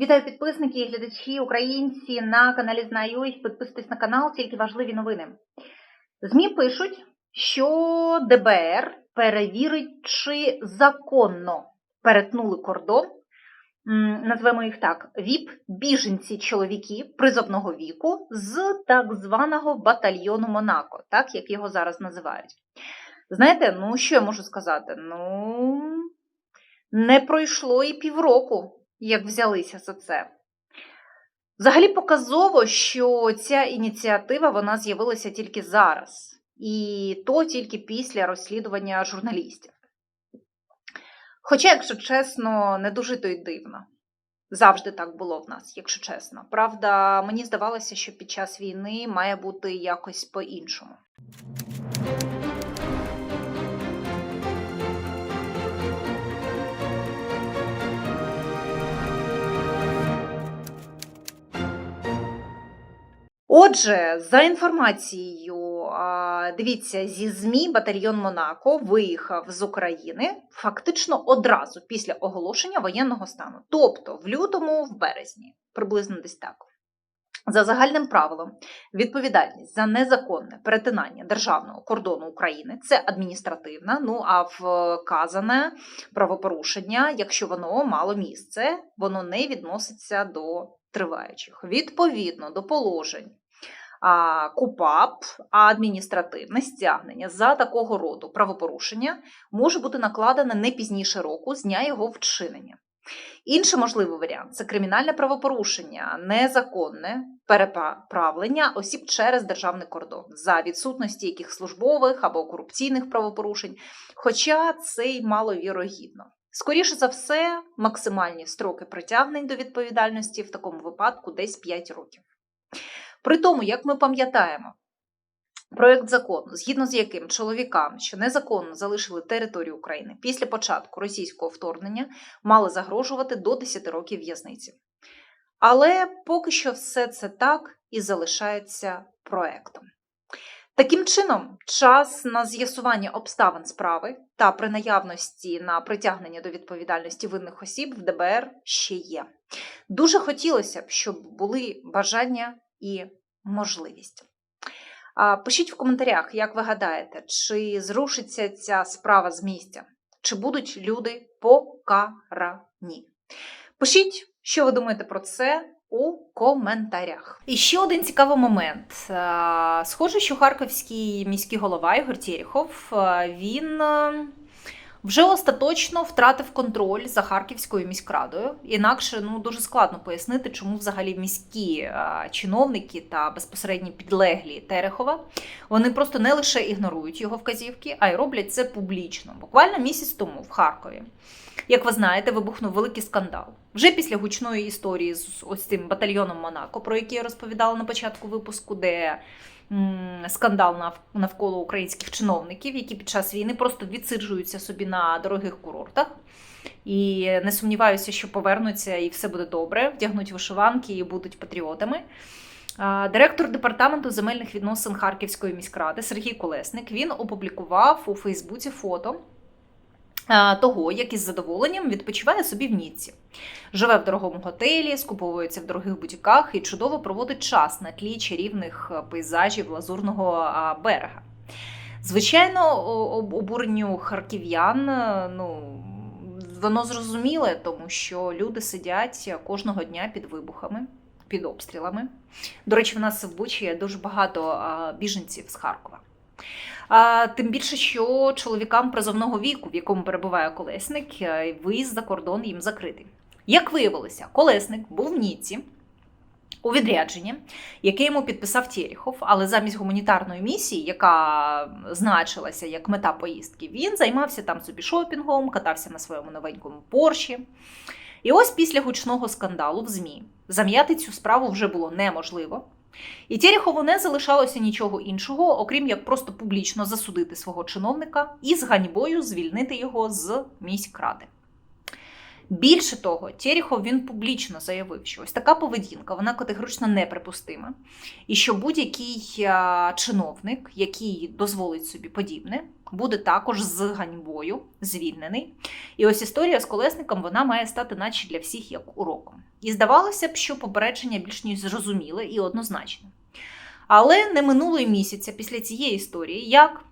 Вітаю підписники і глядачі українці на каналі Знаю. Підписуйтесь на канал, тільки важливі новини. ЗМІ пишуть, що ДБР перевірить, чи законно перетнули кордон, назвемо їх так, ВІП біженці чоловіки призовного віку з так званого батальйону Монако, так як його зараз називають. Знаєте, ну що я можу сказати? Ну, не пройшло і півроку як взялися за це. Взагалі показово, що ця ініціатива вона з'явилася тільки зараз, і то тільки після розслідування журналістів. Хоча, якщо чесно, не дуже то й дивно. Завжди так було в нас, якщо чесно. Правда, мені здавалося, що під час війни має бути якось по-іншому. Отже, за інформацією, дивіться, зі ЗМІ батальйон Монако виїхав з України фактично одразу після оголошення воєнного стану, тобто в лютому, в березні, приблизно десь так. За загальним правилом, відповідальність за незаконне перетинання державного кордону України це адміністративна, ну а вказане правопорушення, якщо воно мало місце, воно не відноситься до триваючих. Відповідно до положень КУПАП, а адміністративне стягнення за такого роду правопорушення може бути накладене не пізніше року з дня його вчинення. Інший можливий варіант це кримінальне правопорушення, незаконне переправлення осіб через державний кордон за відсутності яких службових або корупційних правопорушень, хоча це й маловірогідно. Скоріше за все, максимальні строки притягнень до відповідальності в такому випадку десь 5 років. При тому, як ми пам'ятаємо, проєкт закону, згідно з яким чоловікам, що незаконно залишили територію України після початку російського вторгнення, мали загрожувати до 10 років в'язниці. Але поки що все це так і залишається проектом. Таким чином, час на з'ясування обставин справи та при наявності на притягнення до відповідальності винних осіб в ДБР ще є. Дуже хотілося б, щоб були бажання і можливість. Пишіть в коментарях, як ви гадаєте, чи зрушиться ця справа з місця, чи будуть люди покарані. Пишіть, що ви думаєте про це у коментарях. І ще один цікавий момент. Схоже, що харківський міський голова Ігор Тєріхов, він вже остаточно втратив контроль за Харківською міськрадою. Інакше ну дуже складно пояснити, чому взагалі міські чиновники та безпосередні підлеглі Терехова вони просто не лише ігнорують його вказівки, а й роблять це публічно. Буквально місяць тому в Харкові. Як ви знаєте, вибухнув великий скандал. Вже після гучної історії з ось цим батальйоном Монако, про який я розповідала на початку випуску, де скандал нав- навколо українських чиновників, які під час війни просто відсиджуються собі на дорогих курортах. І не сумніваюся, що повернуться і все буде добре, вдягнуть вишиванки і будуть патріотами. Директор департаменту земельних відносин Харківської міськради Сергій Колесник він опублікував у Фейсбуці фото того, як із задоволенням відпочиває собі в Ніцці. Живе в дорогому готелі, скуповується в дорогих бутіках і чудово проводить час на тлі чарівних е, пейзажів лазурного берега. Звичайно, обуренню харків'ян, е, ну, воно зрозуміле, тому що люди сидять кожного дня під вибухами, під обстрілами. До речі, в нас в Бучі є дуже багато біженців з Харкова. А, тим більше, що чоловікам призовного віку, в якому перебуває колесник, е, виїзд за кордон їм закритий. Як виявилося, колесник був в Ніці у відрядженні, яке йому підписав Тєріхов, але замість гуманітарної місії, яка значилася як мета поїздки, він займався там собі шопінгом, катався на своєму новенькому Порші. І ось після гучного скандалу в ЗМІ зам'яти цю справу вже було неможливо. І Терехову не залишалося нічого іншого, окрім як просто публічно засудити свого чиновника і з ганьбою звільнити його з міськради. Більше того, Терехов він публічно заявив, що ось така поведінка вона категорично неприпустима, і що будь-який чиновник, який дозволить собі подібне, буде також з ганьбою звільнений. І ось історія з колесником вона має стати, наче для всіх як уроком. І здавалося б, що попередження більш ніж зрозуміле і однозначне. Але не минуло й місяця після цієї історії, як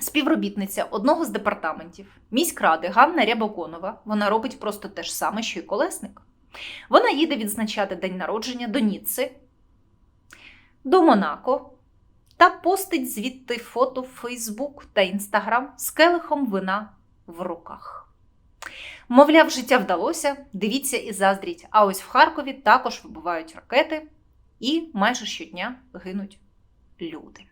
співробітниця одного з департаментів міськради Ганна Рябоконова, вона робить просто те ж саме, що й колесник. Вона їде відзначати день народження до Ніцци, до Монако та постить звідти фото в Фейсбук та Інстаграм з келихом вина в руках. Мовляв, життя вдалося, дивіться і заздріть. А ось в Харкові також вибувають ракети, і майже щодня гинуть люди.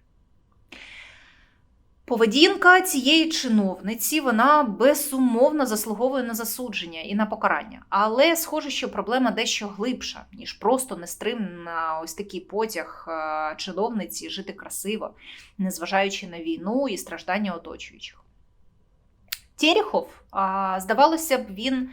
Поведінка цієї чиновниці вона безумовно заслуговує на засудження і на покарання. Але схоже, що проблема дещо глибша, ніж просто нестримна ось такий потяг е, чиновниці жити красиво, незважаючи на війну і страждання оточуючих. Терехов, здавалося б, він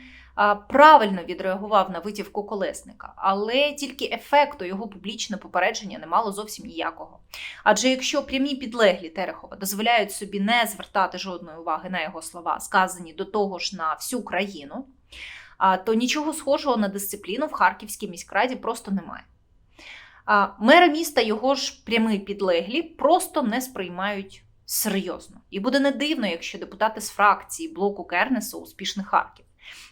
правильно відреагував на витівку колесника, але тільки ефекту його публічне попередження не мало зовсім ніякого. Адже якщо прямі підлеглі Терехова дозволяють собі не звертати жодної уваги на його слова, сказані до того ж на всю країну, то нічого схожого на дисципліну в Харківській міськраді просто немає. Мера міста його ж прямі підлеглі просто не сприймають серйозно. І буде не дивно, якщо депутати з фракції блоку Кернесу успішний Харків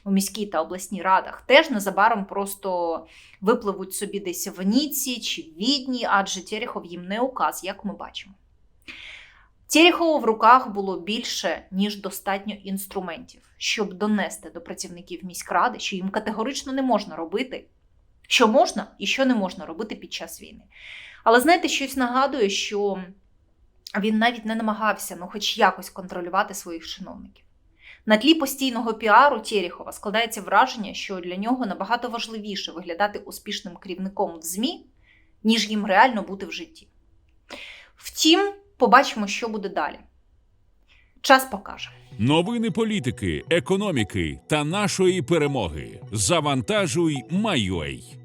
у міській та обласній радах теж незабаром просто випливуть собі десь в Ніці чи в Відні, адже Терехов їм не указ, як ми бачимо. Терехову в руках було більше, ніж достатньо інструментів, щоб донести до працівників міськради, що їм категорично не можна робити, що можна і що не можна робити під час війни. Але знаєте, щось нагадує, що він навіть не намагався ну, хоч якось контролювати своїх чиновників. На тлі постійного піару Терехова складається враження, що для нього набагато важливіше виглядати успішним керівником в ЗМІ, ніж їм реально бути в житті. Втім, побачимо, що буде далі. Час покаже. Новини політики, економіки та нашої перемоги. Завантажуй, Майой.